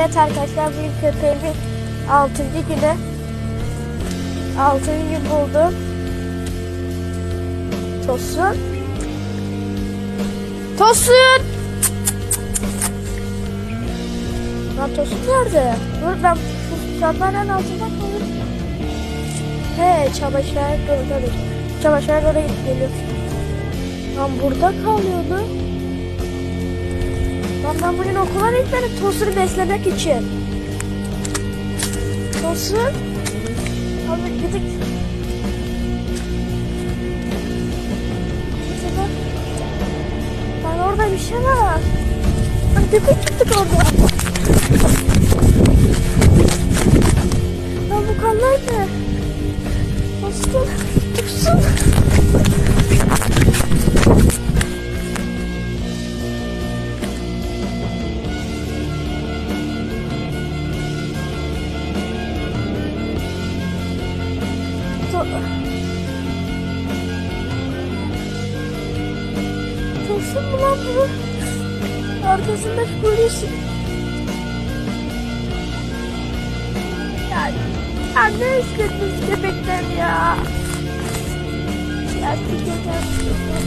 Evet arkadaşlar bugün köpeğimin 6. günü. 6. gün buldum. Tosun. Tosun! Lan Tosun nerede? Dur ben sandalyenin altında kalayım. He çamaşırlar doğru. Çamaşırlar oraya geliyor. Lan burada kalıyordu. Ben bugün okula gitmedim Tosun'u beslemek için. Tosun. Abi gidip. Lan orada bir şey var. Lan köpek çıktık orada. Lan bu? Tosun. Tosun. Tosun mu lan bu? Arkasında polis. Ya, ya ne istediniz köpekler ya? Ya bir